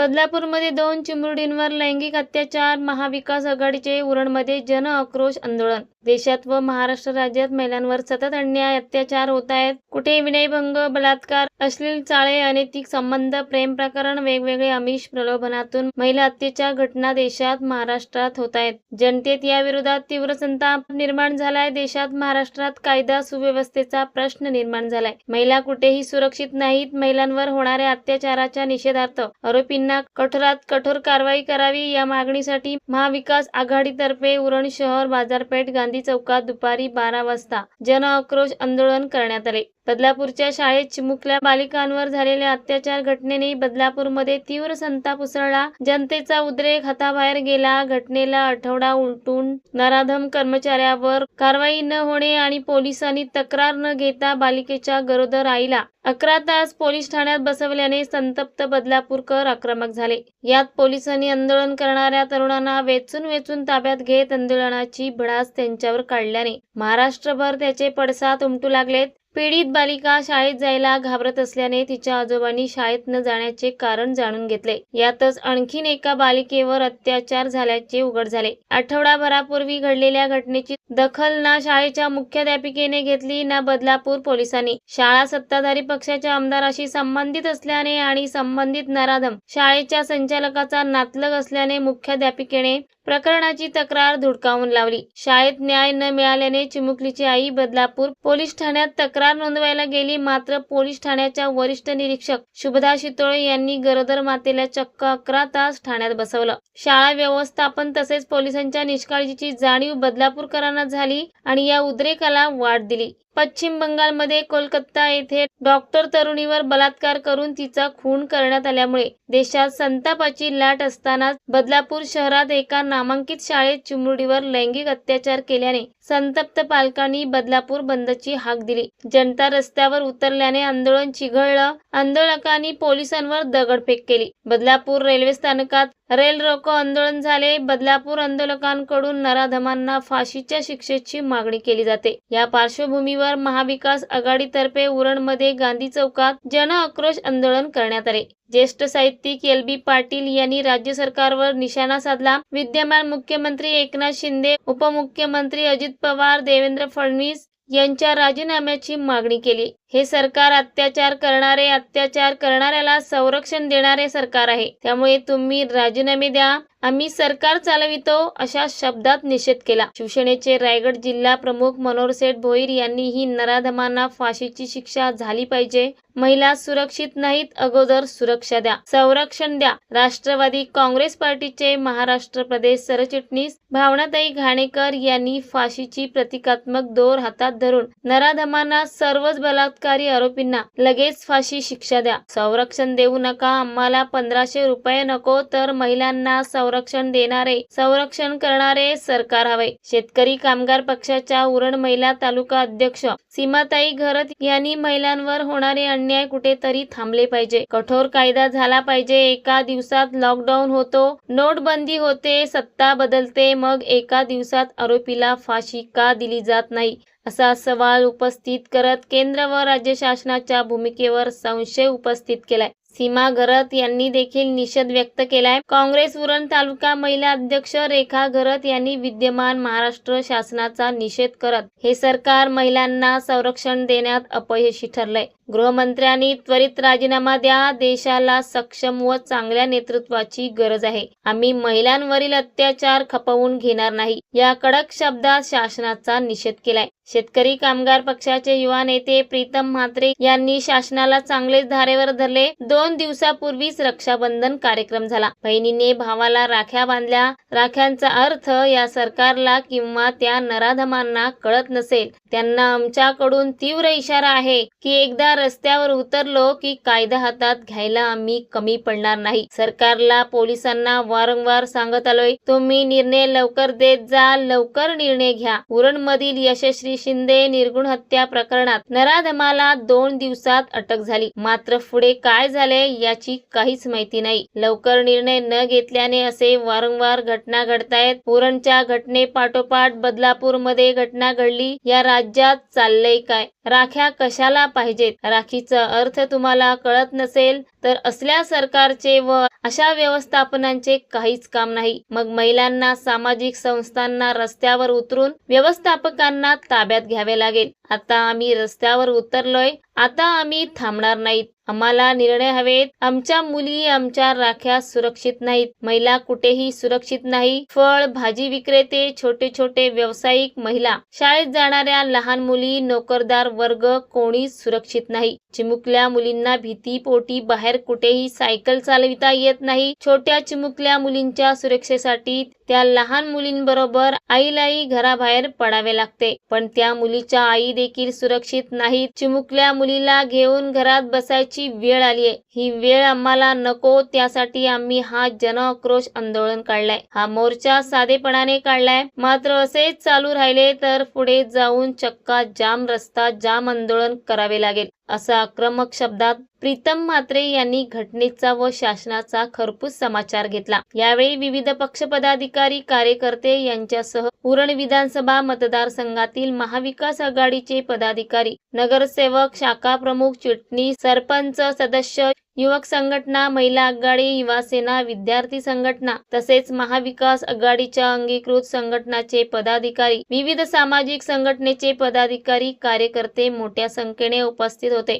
बदलापूरमध्ये दोन चिमुरडींवर लैंगिक अत्याचार महाविकास आघाडीचे उरणमध्ये जन आक्रोश आंदोलन. देशात व महाराष्ट्र राज्यात महिलांवर सतत अन्याय अत्याचार होत आहेत. कुठे विनयभंग बलात्कार अश्लील चाळे अनैतिक संबंध प्रेम प्रकरण वेगवेगळे आमिष प्रलोभनातून महिला अत्याचार घटना देशात महाराष्ट्रात होत आहेत. जनतेत या विरोधात तीव्र संताप निर्माण झालाय. देशात महाराष्ट्रात कायदा सुव्यवस्थेचा प्रश्न निर्माण झालाय. महिला कुठेही सुरक्षित नाहीत. महिलांवर होणाऱ्या अत्याचाराच्या निषेधार्थ आरोपींना कठोरात कठोर कारवाई करावी या मागणीसाठी महाविकास आघाडीतर्फे उरण शहर बाजारपेठ गांधी चौकात दुपारी बारा वाजता जन आक्रोश आंदोलन करण्यात आले. बदलापूरच्या शाळेत चिमुकल्या बालिकांवर झालेल्या अत्याचार घटनेने बदलापूरमध्ये तीव्र संताप उसळला. जनतेचा उद्रेक हाताबाहेर गेला. घटनेला आठवडा उलटून नराधम कर्मचाऱ्यावर कारवाई न होणे आणि पोलिसांनी तक्रार न घेता बालिकेच्या गरोदर आईला अकरा तास पोलीस ठाण्यात बसवल्याने संतप्त बदलापूरकर आक्रमक झाले. यात पोलिसांनी आंदोलन करणाऱ्या तरुणांना वेचून वेचून ताब्यात घेत आंदोलनाची भडास त्यांच्यावर काढल्याने महाराष्ट्रभर त्याचे पडसाद उमटू लागलेत. पीडित बालिका शाळेत जायला घाबरत असल्याने तिच्या आजोबांनी शाळेत न जाण्याचे कारण जाणून घेतले. यातच आणखीन एका बालिकेवर अत्याचार झाल्याचे उघड झाले. आठवडाभरापूर्वी घडलेल्या घटनेची दखल ना शाळेच्या मुख्याध्यापिकेने घेतली ना बदलापूर पोलिसांनी. शाळा सत्ताधारी पक्षाच्या आमदाराशी संबंधित असल्याने आणि संबंधित नराधम शाळेच्या संचालकाचा नातलग असल्याने मुख्याध्यापिकेने प्रकरणाची तक्रार धुडकावून लावली. शाळेत न्याय न मिळाल्याने चिमुकलीची आई बदलापूर पोलीस ठाण्यात तक्रार नोंदवायला गेली. मात्र पोलीस ठाण्याच्या वरिष्ठ निरीक्षक शुभदा शितोळे यांनी गरोदर मातेला चक्क अकरा तास ठाण्यात बसवलं. शाळा व्यवस्थापन तसेच पोलिसांच्या निष्काळजीची जाणीव बदलापूरकरांना झाली आणि या उद्रेकाला वाढ दिली. पश्चिम बंगालमध्ये कोलकाता येथे डॉक्टर तरुणीवर बलात्कार करून तिचा खून करण्यात आल्यामुळे देशात संतापाची लाट असतानाच बदलापूर शहरात एका नामांकित शाळेत चिमुरडीवर लैंगिक अत्याचार केल्याने संतप्त पालकांनी बदलापूर बंदची हाक दिली. जनता रस्त्यावर उतरल्याने आंदोलन चिघळलं. आंदोलकांनी पोलिसांवर दगडफेक केली. बदलापूर रेल्वे स्थानकात रेल रोको आंदोलन झाले. बदलापूर आंदोलकांकडून नराधमांना फाशीच्या शिक्षेची मागणी केली जाते. या पार्श्वभूमीवर महाविकास आघाडीतर्फे उरणमध्ये गांधी चौकात जन आक्रोश आंदोलन करण्यात आले. ज्येष्ठ साहित्यिक एल बी पाटील यांनी राज्य सरकारवर निशाणा साधला. विद्यमान मुख्यमंत्री एकनाथ शिंदे उपमुख्यमंत्री अजित पवार देवेंद्र फडणवीस यांच्या राजीनाम्याची मागणी केली. हे सरकार अत्याचार करणारे अत्याचार करणाऱ्याला संरक्षण देणारे सरकार आहे. त्यामुळे तुम्ही राजीनामे द्या. आम्ही सरकार चालवितो अशा शब्दात निषेध केला. शिवसेनेचे रायगड जिल्हा प्रमुख मनोहर सेठ भोईर यांनी ही नराधमांना फाशीची शिक्षा झाली पाहिजे. महिला सुरक्षित नाहीत अगोदर सुरक्षा द्या. संरक्षण द्या. राष्ट्रवादी काँग्रेस पार्टीचे महाराष्ट्र प्रदेश सरचिटणीस भावनाताई घाणेकर यांनी फाशीची प्रतिकात्मक दोर हातात धरून नराधमांना सर्वच बलात् बलात्कारी आरोपींना लगेच फाशी शिक्षा द्या. संरक्षण देऊ नका आम्हाला पंधराशे रुपये नको तर महिलांना संरक्षण देणारे संरक्षण करणारे सरकार हवे. शेतकरी कामगार पक्षाच्या उरण महिला तालुका अध्यक्ष सीमाताई घरत यांनी महिलांवर होणारे अन्याय कुठेतरी थांबले पाहिजे. कठोर कायदा झाला पाहिजे. एका दिवसात लॉकडाऊन होतो नोटबंदी होते सत्ता बदलते मग एका दिवसात आरोपीला फाशी का दिली जात नाही? असा सवाल उपस्थित करत केंद्र व राज्य शासनाच्या भूमिकेवर संशय उपस्थित केलाय. सीमा घरत यांनी देखील निषेध व्यक्त केलाय. काँग्रेस उरण तालुका महिला अध्यक्ष रेखा घरत यांनी विद्यमान महाराष्ट्र शासनाचा निषेध करत हे सरकार महिलांना संरक्षण देण्यात अपयशी ठरलंय. गृहमंत्र्यांनी त्वरित राजीनामा द्या. देशाला सक्षम व चांगल्या नेतृत्वाची गरज आहे. आम्ही महिलांवरील अत्याचार खपवून घेणार नाही. या कडक शब्दात शासनाचा निषेध केलाय. शेतकरी कामगार पक्षाचे युवा नेते प्रीतम म्हात्रे यांनी शासनाला चांगलेच धारेवर धरले. दोन दिवसापूर्वीच रक्षाबंधन कार्यक्रम झाला. बहिणीने भावाला राख्या बांधल्या. राख्यांचा अर्थ या सरकारला किंवा त्या नराधमांना कळत नसेल. त्यांना आमच्याकडून तीव्र इशारा आहे की एकदा रस्त्यावर उतरलो की कायदा हातात घ्यायला आम्ही कमी पडणार नाही. सरकारला पोलिसांना वारंवार सांगत आलोय तुम्ही निर्णय लवकर देत जा लवकर निर्णय घ्या. उरण मधील यशस्वी शिंदे निर्गुण हत्या प्रकरणात नराधमाला दोन दिवसात अटक झाली. मात्र पुढे काय झाले याची काहीच माहिती नाही. लवकर निर्णय न घेतल्याने असे वारंवार घटना घडतायत. घटने घटनेपाठोपाठ बदलापूरमध्ये घटना घडली. या राज्यात चाललंय काय? राख्या कशाला पाहिजेत? राखीचा अर्थ तुम्हाला कळत नसेल तर असल्या सरकारचे व अशा व्यवस्थापनांचे काहीच काम नाही. मग महिलांना सामाजिक संस्थांना रस्त्यावर उतरून व्यवस्थापकांना ताब्यात घ्यावे लागेल. आता आम्ही रस्त्यावर उतरलोय. आता आम्ही थांबणार नाहीत. आम्हाला निर्णय हवेत. आमच्या मुली आमच्या राख्या सुरक्षित नाहीत. महिला कुठेही सुरक्षित नाही. फळ भाजी विक्रेते छोटे छोटे व्यावसायिक महिला. शाळेत जाणाऱ्या लहान मुली नोकरदार वर्ग कोणीच सुरक्षित नाही. चिमुकल्या मुलींना भीती पोटी बाहेर कुठेही सायकल चालविता येत नाही. छोट्या चिमुकल्या मुलींच्या सुरक्षेसाठी त्या लहान मुलींबरोबर आईलाही घराबाहेर पडावे लागते. पण त्या मुलीच्या आई देखील सुरक्षित नाहीत. चिमुकल्या मुलीला घेऊन घरात बसायची वेळ आली आहे. ही वेळ आम्हाला नको त्यासाठी आम्ही हा जनआक्रोश आंदोलन काढलाय. हा मोर्चा साधेपणाने काढलाय. मात्र असेच चालू राहिले तर पुढे जाऊन चक्का जाम रस्ता जाम आंदोलन करावे लागेल. असा आक्रमक शब्दात प्रीतम म्हात्रे यांनी घटनेचा व शासनाचा खरपूस समाचार घेतला. यावेळी विविध पक्ष पदाधिकारी कार्यकर्ते यांच्यासह उरण विधानसभा मतदारसंघातील महाविकास आघाडीचे पदाधिकारी नगरसेवक शाखा प्रमुख चिटणीस सरपंच सदस्य युवक संघटना महिला आघाडी युवा सेना विद्यार्थी संघटना तसेच महाविकास आघाडीच्या अंगीकृत संघटनाचे पदाधिकारी विविध सामाजिक संघटनेचे पदाधिकारी कार्यकर्ते मोठ्या संख्येने उपस्थित होते.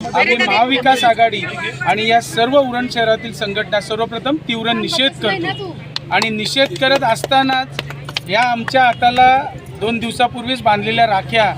आम्ही महाविकास आघाडी आणि या सर्व उरण शहरातील संघटना सर्वप्रथम तीव्र निषेध करतो. आणि निषेध करत असतानाच या आमच्या हाताला दोन दिवसापूर्वीच बांधलेल्या राख्या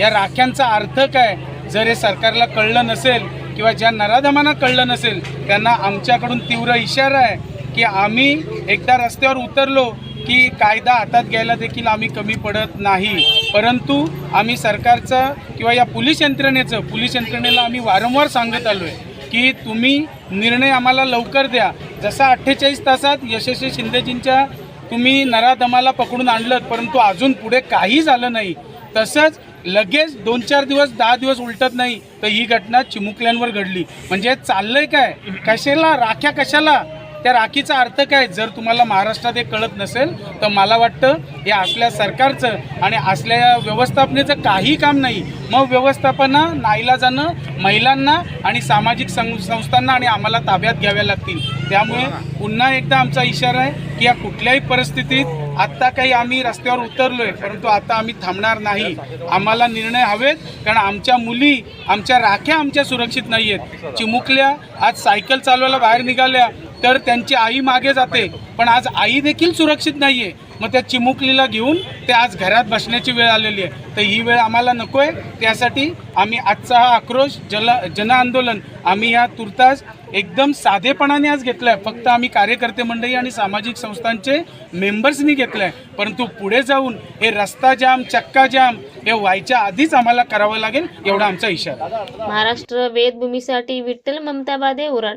या राख्यांचा अर्थ काय? जर हे सरकारला कळलं नसेल किंवा ज्या नराधमांना कळलं नसेल त्यांना आमच्याकडून तीव्र इशारा आहे की आम्ही एकदा रस्त्यावर उतरलो की कायदा हातात घ्यायला देखील आम्ही कमी पडत नाही. परंतु आम्ही सरकारचं किंवा या पोलीस यंत्रणेचं पोलीस यंत्रणेला आम्ही वारंवार सांगत आलो आहे की तुम्ही निर्णय आम्हाला लवकर द्या. जसा अठ्ठेचाळीस तासात यशस्वी शिंदेजींच्या तुम्ही नराधमाला पकडून आणलं परंतु अजून पुढे काही झालं नाही. तसंच लगेच दोन चार दिवस दहा दिवस उलटत नाही तर ही घटना चिमुकल्यांवर घडली. म्हणजे चाललंय काय? कशाला? राख्या कशाला? त्या राखीचा अर्थ काय? जर तुम्हाला महाराष्ट्रात हे कळत नसेल तर मला वाटतं हे असल्या सरकारचं आणि असल्या व्यवस्थापनेचं काही काम नाही. मग व्यवस्थापना नाईलाजानं महिलांना आणि सामाजिक सं संस्थांना आणि आम्हाला ताब्यात घ्याव्या लागतील. त्यामुळे पुन्हा एकदा आमचा इशारा आहे की या कुठल्याही परिस्थितीत आत्ता काही आम्ही रस्त्यावर उतरलोय परंतु आता आम्ही थांबणार नाही. आम्हाला निर्णय हवेत कारण आमच्या मुली आमच्या राख्या आमच्या सुरक्षित नाही आहेत चिमुकल्या आज सायकल चालवायला बाहेर निघाल्या तर त्यांची आई मागे जाते. पण आज आई देखील सुरक्षित नाही आहे मग त्या चिमुकलीला घेऊन ते आज घरात बसण्याची वेळ आलेली आहे. तर ही वेळ आम्हाला नको आहे त्यासाठी आम्ही आजचा हा आक्रोश जल जन आंदोलन आम्ही या तुर्तास एकदम साधेपणाने आज घेतलं आहे फक्त आम्ही कार्यकर्ते मंडळी आणि सामाजिक संस्थांचे मेंबर्सनी घेतलं आहे परंतु पुढे जाऊन हे रस्ता जाम चक्का जाम हे व्हायच्या आधीच आम्हाला करावं लागेल एवढा आमचा इशारा. महाराष्ट्र वेदभूमीसाठी विठ्ठल ममताबादे उरण.